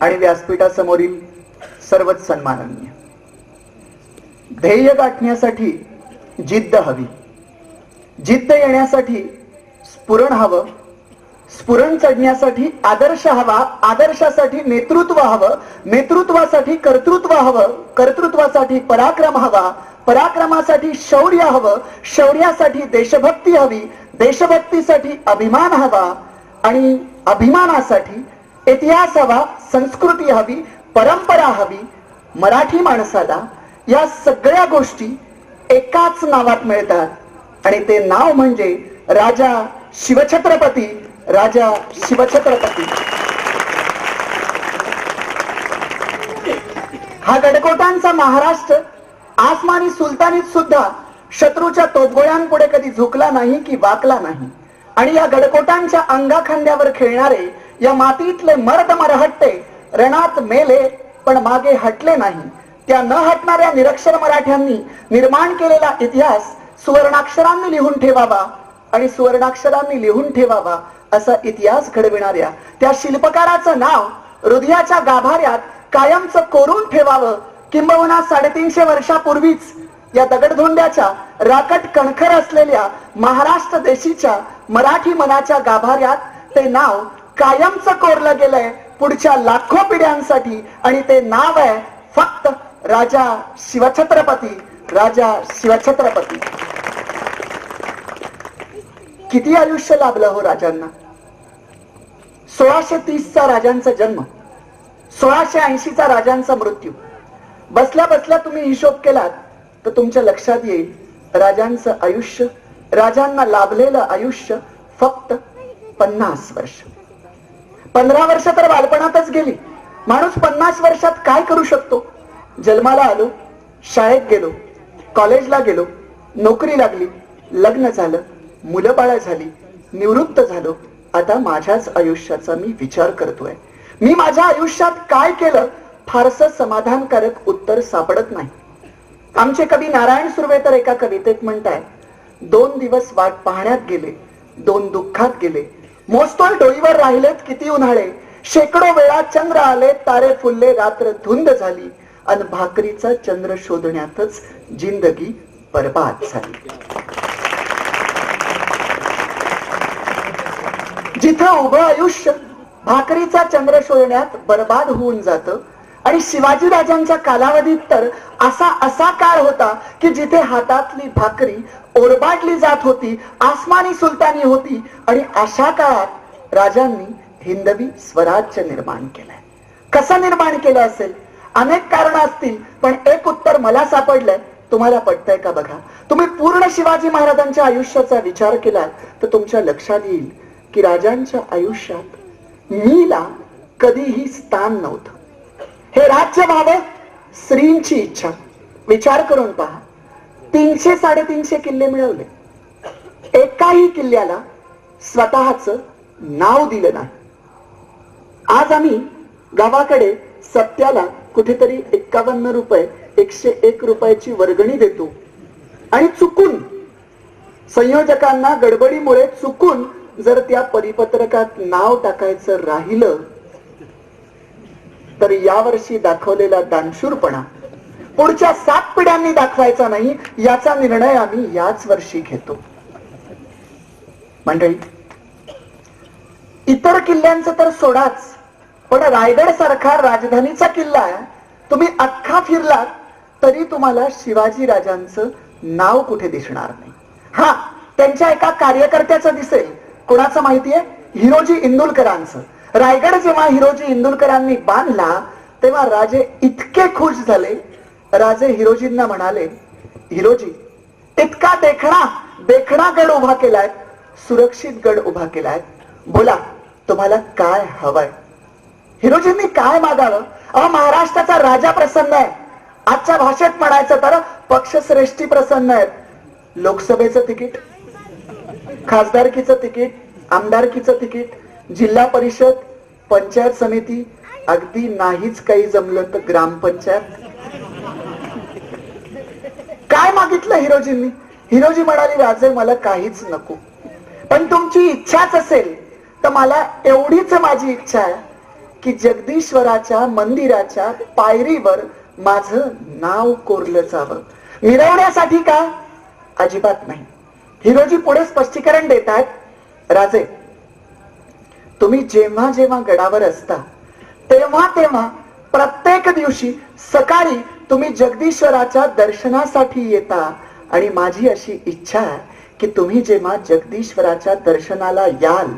आणि व्यासपीठासमोरील सर्वच सन्माननीय. ध्येय गाठण्यासाठी जिद्द हवी. जिद्द येण्यासाठी स्फुरण हवं. स्फुरण चढण्यासाठी आदर्श हवा. आदर्शासाठी नेतृत्व हवं. नेतृत्वासाठी कर्तृत्व हवं. कर्तृत्वासाठी पराक्रम हवा. पराक्रमासाठी शौर्य हवं. शौर्यासाठी देशभक्ती हवी. देशभक्तीसाठी अभिमान हवा. आणि अभिमानासाठी इतिहास हवा संस्कृती हवी परंपरा हवी मराठी माणसाला या सगळ्या गोष्टी एकाच नावात मिळतात. आणि ते नाव म्हणजे राजा शिवछत्रपती राजा शिवछत्रपती. हा गडकोटांचा महाराष्ट्र आसमानी सुलतानीत सुद्धा शत्रूच्या तोफगोळ्यांपुढे कधी झुकला नाही की वाकला नाही. आणि या गडकोटांच्या अंगाखांद्यावर खेळणारे या मातीतले मर्द मरहट्टे रणात मेले पण मागे हटले नाही. त्या न हटणाऱ्या निरक्षर मराठ्यांनी निर्माण केलेला इतिहास सुवर्णाक्षरांनी लिहून ठेवावा आणि सुवर्णाक्षरांनी लिहून ठेवावा असा इतिहास घडविणाऱ्या त्या शिल्पकाराचं नाव हृदयाच्या गाभाऱ्यात कायमचं कोरून ठेवावं किंबहुना साडेतीनशे वर्षापूर्वीच या दगडधोंड्याच्या राकट कणखर असलेल्या महाराष्ट्र देशीच्या मराठी मनाच्या गाभाऱ्यात ते नाव कायमचं कोरलं गेलंय पुढच्या लाखो पिढ्यांसाठी आणि ते नाव आहे फक्त राजा शिवछत्रपती राजा शिवछत्रपती. किती आयुष्य लाभलं हो राजांना? सोळाशे तीसचा राजांचा जन्म सोळाशे ऐंशीचा राजांचा मृत्यू. बसल्या बसल्या तुम्ही हिशोब केलात तर तुमच्या लक्षात येईल राजांचं आयुष्य राजांना लाभलेलं आयुष्य फक्त पन्नास वर्ष. पंधरा वर्ष तर बालपणातच गेली. माणूस पन्नास वर्षात काय करू शकतो? जन्माला आलो शाळेत गेलो कॉलेजला गेलो नोकरी लागली लग्न झालं मुलंबाळ झाली निवृत्त झालो. आता माझ्याच आयुष्याचा मी विचार करतोय. मी माझ्या आयुष्यात काय केलं? फारसं समाधानकारक उत्तर सापडत नाही. आमचे कवी नारायण सुर्वे तर एका कवितेत म्हणताय दोन दिवस वाट पाहण्यात गेले दोन दुःखात गेले मोस्तोल डोईवर राहिलेत किती उन्हाळे? शेकडो वेळा चंद्र आले तारे फुलले रात्र धुंद झाली. अन भाकरीचा चंद्र शोधण्यातच जिंदगी बर्बाद झाली. जिथं उभं आयुष्य भाकरीचा चंद्र शोधण्यात बर्बाद होऊन जात. आणि शिवाजी राजांच्या कालावधीत तर असा असा काळ होता की जिथे हातातली भाकरी ओरबाडली जात होती आसमानी सुलतानी होती आणि अशा काळात राजांनी हिंदवी स्वराज्य निर्माण केलंय. कसं निर्माण केलं असेल? अनेक कारण असतील पण एक उत्तर मला सापडलंय. तुम्हाला पटतंय का बघा? तुम्ही पूर्ण शिवाजी महाराजांच्या आयुष्याचा विचार केला तर तुमच्या लक्षात येईल की राजांच्या आयुष्यात मीला कधीही स्थान नव्हतं. हे राज्य व्हावं स्त्रींची इच्छा. विचार करून पहा. तीनशे साडेतीनशे किल्ले मिळवले. एकाही किल्ल्याला स्वतःच नाव दिलं नाही. आज आम्ही गावाकडे सत्याला कुठेतरी एक्कावन्न रुपये एकशे एक रुपयाची वर्गणी देतो. आणि चुकून संयोजकांना गडबडीमुळे चुकून जर त्या परिपत्रकात नाव टाकायचं राहिलं तर यावर्षी दाखवलेला दानशूरपणा पुढच्या सात पिढ्यांनी दाखवायचा नाही याचा निर्णय आम्ही याच वर्षी घेतो. मंडळी इतर किल्ल्यांचं तर सोडाच पण रायगड सारखा राजधानीचा किल्ला आहे. तुम्ही अख्खा फिरलात तरी तुम्हाला शिवाजी राजांचं नाव कुठे दिसणार नाही. हा त्यांच्या एका कार्यकर्त्याचं दिसेल. कोणाचं माहितीये? हिरोजी इंदुलकरांचं. रायगड जेव्हा हिरोजी इंदुलकरांनी बांधला तेव्हा राजे इतके खुश झाले. राजे हिरोजींना म्हणाले हिरोजी इतका देखणा देखणा गड उभा केलाय सुरक्षित गड उभा केलाय. बोला तुम्हाला काय हवंय? हिरोजींनी काय मागावं? अहो महाराष्ट्राचा राजा प्रसन्न आहे. आजच्या भाषेत म्हणायचं तर पक्षश्रेष्ठी प्रसन्न आहेत. लोकसभेचं तिकीट खासदारकीचं तिकीट आमदारकीचं तिकीट जिल्हा परिषद पंचायत समिती अगदी नाहीच काही जमलं तर ग्रामपंचायत काय मागितलं हिरोजींनी? हिरोजी म्हणाली राजे मला काहीच नको. पण तुमची इच्छाच असेल तर मला एवढीच माझी इच्छा आहे की जगदीश्वराच्या मंदिराच्या पायरीवर माझं नाव कोरलं जावं. मिरवण्यासाठी का? अजिबात नाही. हिरोजी पुढे स्पष्टीकरण देत आहेत. राजे तुम्ही जेव्हा जेव्हा गडावर असता तेव्हा तेव्हा प्रत्येक दिवशी सकाळी तुम्ही जगदीश्वराच्या दर्शनासाठी येता. आणि माझी अशी इच्छा आहे की तुम्ही जेव्हा जगदीश्वराच्या दर्शनाला याल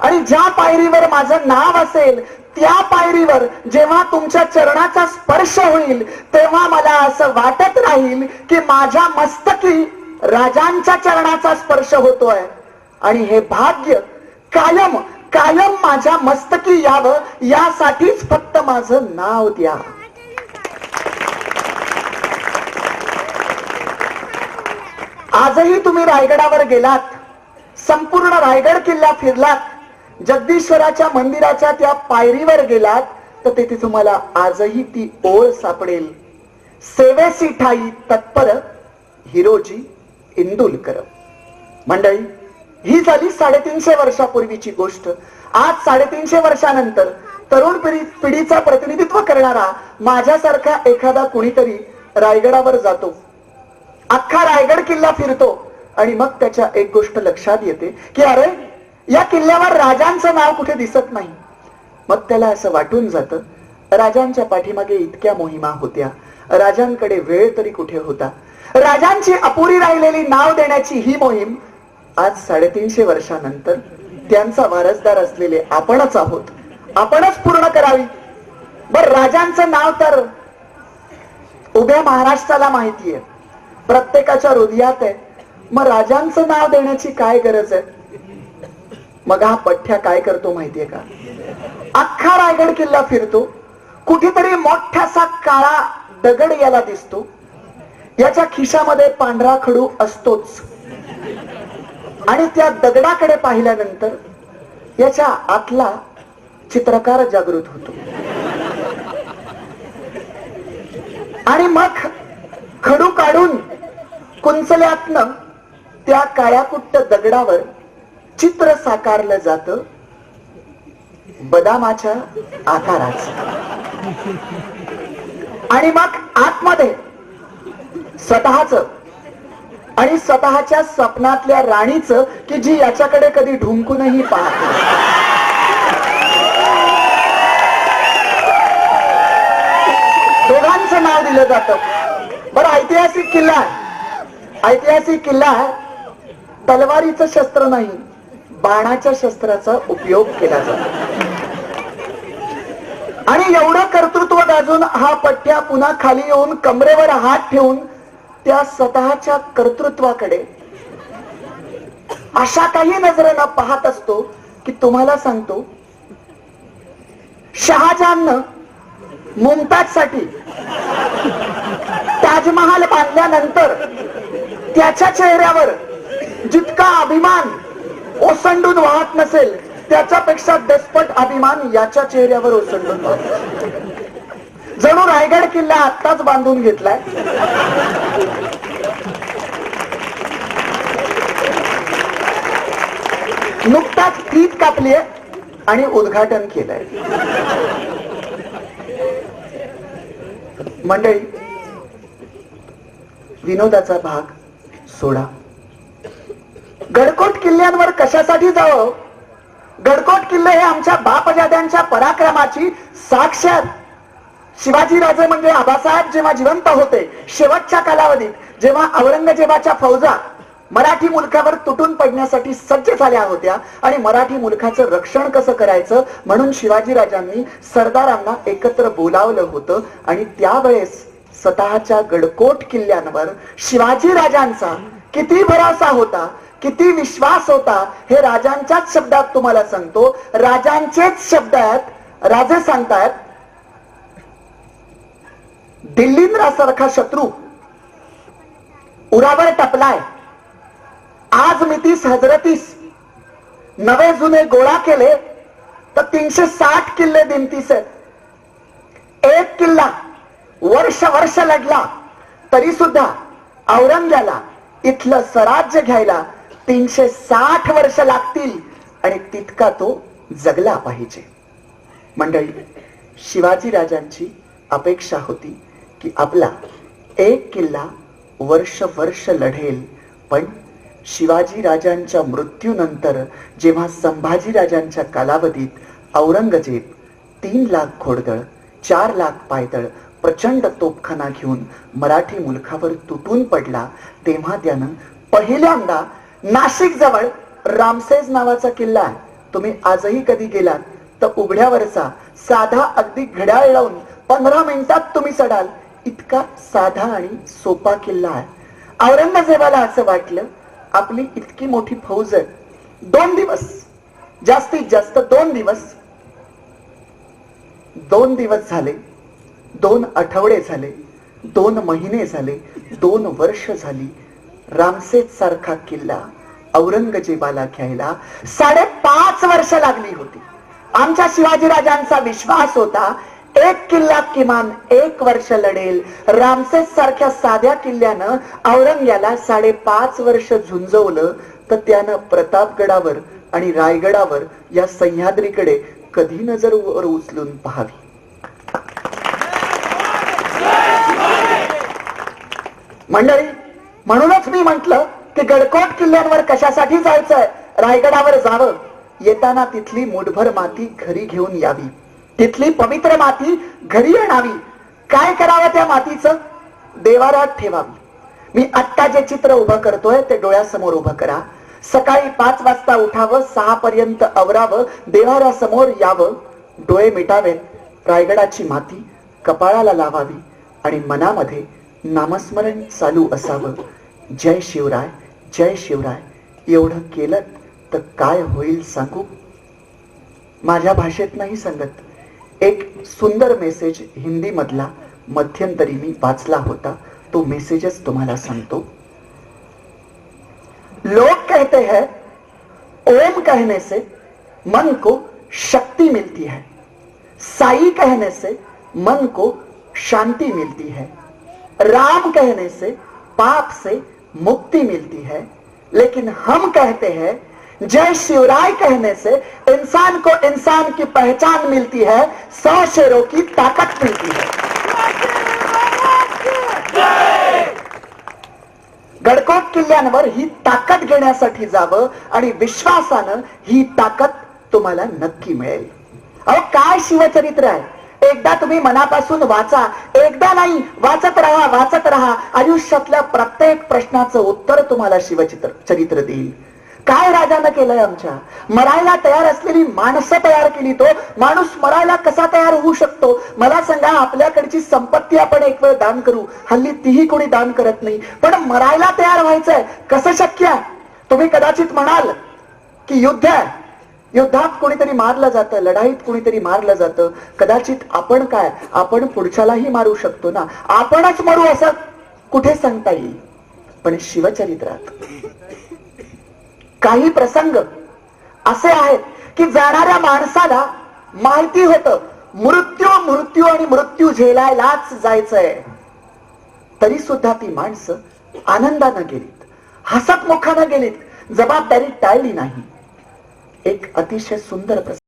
आणि ज्या पायरीवर माझं नाव असेल त्या पायरीवर जेव्हा तुमच्या चरणाचा स्पर्श होईल तेव्हा मला असं वाटत राहील की माझ्या मस्तकी राजांच्या चरणाचा स्पर्श होतोय. आणि हे भाग्य कायम कायम माझ्या मस्तकी यावं यासाठीच फक्त माझं नाव द्या. आजही तुम्ही रायगडावर गेलात संपूर्ण रायगड किल्ला फिरलात जगदीश्वराच्या मंदिराच्या त्या पायरीवर गेलात तर तिथे तुम्हाला आजही ती ओळ सापडेल. सेवेसी ठाई तत्पर हिरोजी इंदुलकर. मंडळी ही झाली साडेतीनशे वर्षापूर्वीची गोष्ट. आज साडेतीनशे वर्षानंतर तरुण पिढी पिढीचा प्रतिनिधित्व करणारा माझ्यासारखा एखादा कुणीतरी रायगडावर जातो. अख्खा रायगड किल्ला फिरतो आणि मग त्याच्या एक गोष्ट लक्षात येते की अरे या किल्ल्यावर राजांचं नाव कुठे दिसत नाही. मग त्याला असं वाटून जातं राजांच्या पाठीमागे इतक्या मोहिमा होत्या. राजांकडे वेळ तरी कुठे होता? राजांची अपुरी राहिलेली नाव देण्याची ही मोहीम आज साडेतीनशे वर्षानंतर त्यांचा वारसदार असलेले आपणच आहोत. आपणच पूर्ण करावी. बर राजांचं नाव तर उभ्या महाराष्ट्राला माहिती आहे. प्रत्येकाच्या हृदयात आहे. मग राजांचं नाव देण्याची काय गरज आहे? मग हा पठ्या काय करतो माहितीये का? अख्खा रायगड किल्ला फिरतो. कुठेतरी मोठासा काळा दगड याला दिसतो. याच्या खिशामध्ये पांढरा खडू असतोच. आणि त्या दगडाकडे पाहिल्यानंतर याच्या आतला चित्रकार जागृत होतो. आणि मग खडू काढून कुंचल्यातनं त्या काळ्याकुट्ट दगडावर चित्र साकारलं जात बदामाच्या आकाराचं आणि मग आतमध्ये स्वतःच आणि स्वतःच्या स्वप्नातल्या राणीचं की जी याच्याकडे कधी ढुंकूनही पाहत दोघांचं नाव दिलं जातं बरं ऐतिहासिक किल्ला आहे. ऐतिहासिक किल्ला आहे. तलवारीचं शस्त्र नाही बाणाच्या शस्त्राचा उपयोग केला जातो आणि एवढं कर्तृत्व गाजून हा पट्ट्या पुन्हा खाली येऊन कमरेवर हात ठेवून त्या स्वतःच्या कर्तृत्वाकडे अशा काही नजरेनं पाहत असतो की तुम्हाला सांगतो शहाजहाननं मुमताजसाठी ताजमहाल बांधल्यानंतर त्याच्या चेहऱ्यावर जितका अभिमान ओसंडून वाहत नसेल त्याच्यापेक्षा दसपट अभिमान याच्या चेहऱ्यावर ओसंडून वाहत जणू रायगड किल्ला आत्ताच बांधून घेतलाय. नुकताच फीत कापली आणि उद्घाटन केलंय. मंडळी विनोदाचा भाग सोडा. गडकोट किल्ल्यांवर कशासाठी जावं? गडकोट किल्ले हे आमच्या बापजाद्यांच्या पराक्रमाची साक्षात शिवाजीराजे म्हणजे आबासाहेब जेव्हा जिवंत होते शेवटच्या कालावधीत जेव्हा औरंगजेबाच्या फौजा मराठी मुलखावर तुटून पडण्यासाठी सज्ज झाल्या होत्या आणि मराठी मुलखाचं रक्षण कसं करायचं म्हणून शिवाजी राजांनी सरदारांना एकत्र बोलावलं होतं. आणि त्यावेळेस स्वतःच्या गडकोट किल्ल्यांवर शिवाजी राजांचा किती भरासा होता किती विश्वास होता हे राजांच्याच शब्दात तुम्हाला सांगतो. राजांचेच शब्द आहेत राजे सांगतायत दिल्लींद्रासारखा शत्रू उरावर टपलाय आज मितीस हजरतीस नवे जुने गोळा केले तर तीनशे साठ किल्ले दिमतीस आहेत. एक किल्ला वर्ष वर्ष लढला तरी सुद्धा औरंग्याला इथलं स्वराज्य घ्यायला तीनशे साठ वर्ष लागतील आणि तितका तो जगला पाहिजे. मंडळी शिवाजी राजांची अपेक्षा होती की आपला एक किल्ला वर्ष वर्ष लढेल पण शिवाजी राजांच्या मृत्यूनंतर जेव्हा संभाजी राजांच्या कालावधीत औरंगजेब तीन लाख घोडदळ चार लाख पायदळ प्रचंड तोपखाना घेऊन मराठी मुलखावर तुटून पडला तेव्हा त्यानं पहिल्यांदा नाशिक जवळ रामसेज नावाचा किल्ला आहे. तुम्ही आजही कधी गेलात? तर उघड्यावरचा साधा अगदी घड्याळ लावून पंधरा मिनिटात तुम्ही चढाल. इतका साधा आणि सोपा किल्ला आहे. औरंगजेबाला असं वाटलं आपली इतकी मोठी फौज आहे. दोन दिवस जास्तीत जास्त दोन दिवस. दोन दिवस झाले दोन आठवडे झाले दोन महिने झाले दोन वर्ष झाली. रामसेत सारखा किल्ला औरंगजेबाला घ्यायला साडेपाच वर्ष लागली होती. आमच्या शिवाजीराजांचा विश्वास होता एक किल्ला किमान एक वर्ष लढेल. रामसेस सारख्या साध्या किल्ल्यानं औरंग्याला साडेपाच वर्ष झुंजवलं. तर त्यानं प्रतापगडावर आणि रायगडावर या सह्याद्रीकडे कधी नजर वर उचलून पाहावी? मंडळी म्हणूनच मी म्हंटल की गडकोट किल्ल्यांवर कशासाठी जायचंय? रायगडावर जावं. येताना तिथली मुठभर माती घरी घेऊन यावी. तिथली पवित्र माती घरी आणावी. काय करावं त्या मातीचं? देवारात ठेवावी. मी आत्ता जे चित्र उभं करतोय ते डोळ्यासमोर उभं करा. सकाळी पाच वाजता उठावं सहा पर्यंत आवरावं देवाऱ्यासमोर यावं. डोळे मिटावेत रायगडाची माती कपाळाला लावावी आणि मनामध्ये नामस्मरण चालू असावं. जय शिवराय जय शिवराय. एवढं केलं तर काय होईल सांगू? माझ्या भाषेत नाही सांगत. एक सुंदर मेसेज हिंदी मधला मध्यंतरी मी वाचला होता. तो मेसेजच तुम्हाला सांगतो. लोग कहते हैं, ओम कहने से मन को शक्ति मिलती है. साई कहने से मन को शांति मिलती है. राम कहने से पाप से मुक्ति मिलती है. लेकिन हम कहते हैं जय शिवराय कहने से इंसान को इंसान की पहचान मिलती है सौ शेरों की ताकत मिलती है। गडकोट किल्ल्यांवर ही ताकद घेण्यासाठी जावं आणि विश्वासानं ही ताकद तुम्हाला नक्की मिळेल. अहो काय शिवचरित्र आहे? एकदा तुम्ही मनापासून वाचा. एकदा नाही वाचत राहा वाचत राहा. आयुष्यातल्या प्रत्येक प्रश्नाचं उत्तर तुम्हाला शिवचित्र चरित्र देईल. काय राजानं केलंय आमच्या? मरायला तयार असलेली माणसं तयार केली तो. माणूस मरायला कसा तयार होऊ शकतो? मला सांगा आपल्याकडची संपत्ती आपण एक वेळ दान करू. हल्ली तीही कोणी दान करत नाही. पण मरायला तयार व्हायचंय. कसं शक्य? आहे तुम्ही कदाचित म्हणाल की युद्ध आहे. युद्धात कोणीतरी मारलं जातं लढाईत कोणीतरी मारलं जातं. कदाचित आपण काय? आपण पुढच्यालाही मारू शकतो ना? आपणच मरू असं कुठे सांगता येईल? पण शिवचरित्रात काही प्रसंग असे आहेत की जाणाऱ्या माणसाला माहिती होत मृत्यू मृत्यू आणि मृत्यू झेलायलाच जायचंय. तरी सुद्धा ती माणसं आनंदानं गेलीत हसतमुखानं गेलीत जबाबदारी टाळली नाही. एक अतिशय सुंदर प्रसंग.